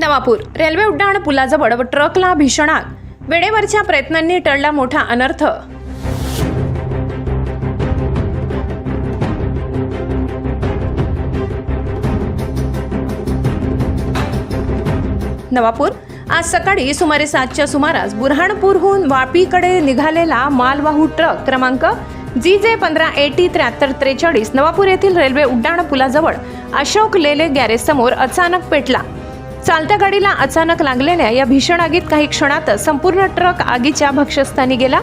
Navapur. Railway उड्डाण पुलाजवळ व ट्रकला भीषण आग वेळेवरच्या प्रयत्नांनी टळला मोठा अनर्थ. नवापूर. आज सकाळी सुमारे सातच्या सुमारास बुरहाणपूरहून वापीकडे निघालेला मालवाहू ट्रक क्रमांक जी जे पंधरा एटी त्र्याहत्तर त्रेचाळीस नवापूर येथील रेल्वे उड्डाण पुलाजवळ अशोक लेले गॅरेज समोर अचानक पेटला. चालत्या गाडीला अचानक लागलेल्या या भीषण आगीत काही क्षणातच संपूर्ण ट्रक आगीच्या भक्षस्थानी गेला.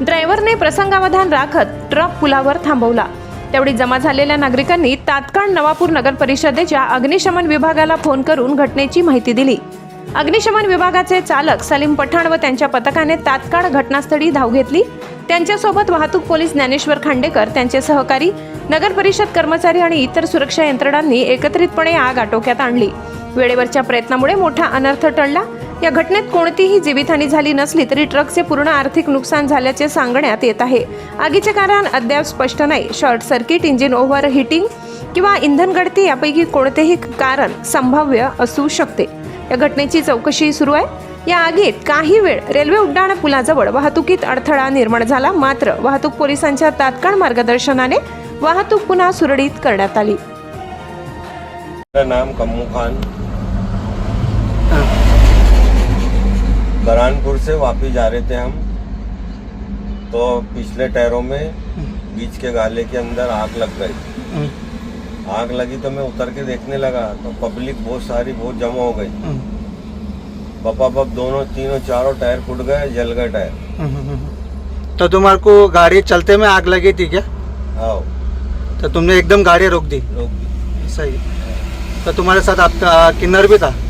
ड्रायव्हरने प्रसंगावधान राखत ट्रक पुलावर थांबवला. तेवढी जमा झालेल्या नागरिकांनी तात्काळ नवापूर नगर परिषदेच्या अग्निशमन विभागाला फोन करून घटनेची माहिती दिली. अग्निशमन विभागाचे चालक सलीम पठाण व त्यांच्या पथकाने तात्काळ घटनास्थळी धाव घेतली. त्यांच्यासोबत वाहतूक पोलीस ज्ञानेश्वर खांडेकर त्यांचे सहकारी नगर परिषद कर्मचारी आणि इतर सुरक्षा यंत्रणांनी एकत्रितपणे आग आटोक्यात आणली. वेळेवरच्या प्रयत्नामुळे मोठा अनर्थ टळला. या घटनेत कोणतीही जीवितहानी झाली नसली तरी ट्रकचे पूर्ण आर्थिक नुकसान झाल्याचे सांगण्यात येत आहे. आगीचे कारण अद्याप स्पष्ट नाही. Short circuit engine overheating किंवा इंधन गळती यापैकी कोणतेही कारण संभाव्य असू शकते. या घटनेची चौकशी सुरू आहे. या आगीत काही वेळ रेल्वे उड्डाण पुलाजवळ वाहतुकीत अडथळा निर्माण झाला. मात्र वाहतूक पोलिसांच्या तात्काळ मार्गदर्शनाने वाहतूक पुन्हा सुरळीत करण्यात आली. नाम कम्मू खान. बरहानपुर से वापस जा रहे थे हम। तो पिछले टायरों में बीच के गाले के अंदर आग लग गई। आग लगी तो मैं उतर के देखने लगा तो पब्लिक बहुत सारी बहुत जमा हो गई। पपा पप दोनों तीनों चारों टायर फूट गए जल गए टायर। तो तुम्हारे को गाड़ी चलते में आग लगी थी क्या? आओ तो तुमने एकदम गाड़ी रोक दी? रोक भी सही। तो तुम्हारे साथ आपका किन्नर भी था? हाँ है